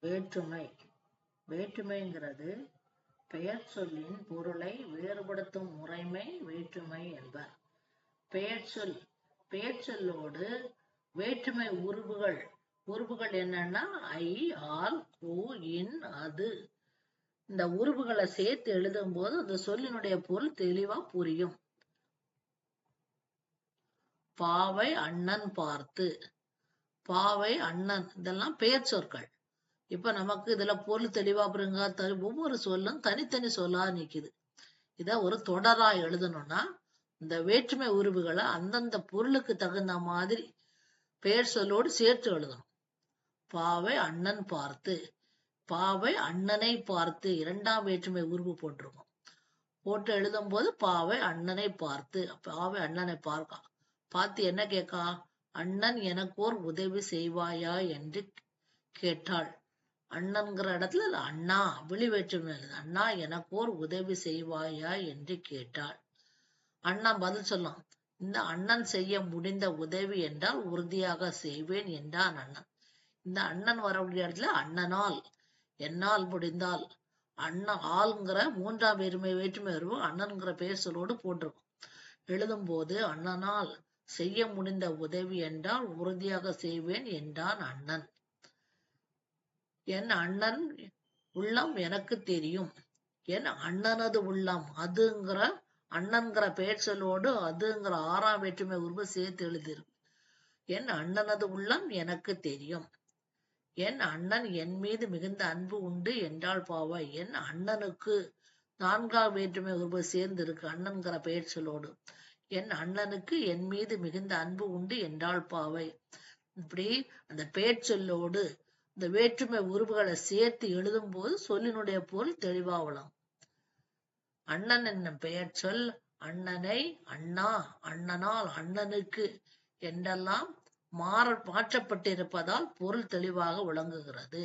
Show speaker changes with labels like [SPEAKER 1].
[SPEAKER 1] வேற்றுமை. வேற்றுமைங்கிறது பெயர் சொல்லின் பொருளை வேறுபடுத்தும் முறைமை வேற்றுமை என்பர். பெயர் சொல். பெயர் சொல்லோடு வேற்றுமை உருபுகள் உருபுகள் என்னன்னா ஐ ஆல் கு இன் அது. இந்த உருபுகளை சேர்த்து எழுதும் போது அந்த சொல்லினுடைய பொருள் தெளிவா புரியும். பாவை அண்ணன் பார்த்து. பாவை அண்ணன் இதெல்லாம் பெயர் சொற்கள். இப்ப நமக்கு இதுல பொருள் தெளிவா புரியுங்க ஒவ்வொரு சொல்லும் தனித்தனி சொல்லா நிக்குது. இத ஒரு தொடரா எழுதணும்னா இந்த வேற்றுமை உருவுகளை அந்தந்த பொருளுக்கு தகுந்த மாதிரி பெயர் சொல்லோடு சேர்த்து எழுதணும். பாவை அண்ணன் பார்த்து பாவை அண்ணனை பார்த்து இரண்டாம் வேற்றுமை உருவு போட்டிருக்கும். போட்டு எழுதும் போது பாவை அண்ணனை பார்த்து பாவை அண்ணனை பார்க்கா. பார்த்து என்ன கேட்கா? அண்ணன் எனக்கோர் உதவி செய்வாயா என்று கேட்டாள். அண்ணன்கிற இடத்துல அண்ணா விழி வேற்றுமை அண்ணா எனக்கோர் உதவி செய்வாயா என்று கேட்டாள். அண்ணா பதில் சொன்னான் இந்த அண்ணன் செய்ய முடிந்த உதவி என்றால் உறுதியாக செய்வேன் என்றான் அண்ணன். இந்த அண்ணன் வரக்கூடிய இடத்துல அண்ணனால் என்னால் முடிந்தால் அண்ணன் ஆளுங்கிற மூன்றாம் வேற்றுமை வேற்றுமை வருவோம் அண்ணன்கிற பெயர் சொல்லோடு போட்டிருக்கும். எழுதும்போது அண்ணனால் செய்ய முடிந்த உதவி என்றால் உறுதியாக செய்வேன் என்றான் அண்ணன். என் அண்ணன் உள்ளம் எனக்கு தெரியும். என் அண்ணனது உள்ளம் அதுங்கிற அண்ணன்கிற பெயர் அதுங்கிற ஆறாம் வேற்றுமை உருவ சேர்த்து எழுதிருக்கு என் அண்ணனது உள்ளம் எனக்கு தெரியும். என் அண்ணன் என் மீது மிகுந்த அன்பு உண்டு என்றால் பாவா என் அண்ணனுக்கு நான்காம் வேற்றுமை உருவ சேர்ந்து இருக்கு அண்ணன்கிற பெயர் என் அண்ணனுக்கு என் மீது மிகுந்த அன்பு உண்டு என்றால் பாவை இப்படி அந்த பேச்சொல்லோடு இந்த வேற்றுமை உருவுகளை சேர்த்து எழுதும் போது சொல்லினுடைய பொருள் தெளிவாகலாம் அண்ணன் என்னும் பெயர் சொல் அண்ணனை அண்ணா அண்ணனால் அண்ணனுக்கு என்றெல்லாம் மாற மாற்றப்பட்டிருப்பதால் பொருள் தெளிவாக விளங்குகிறது.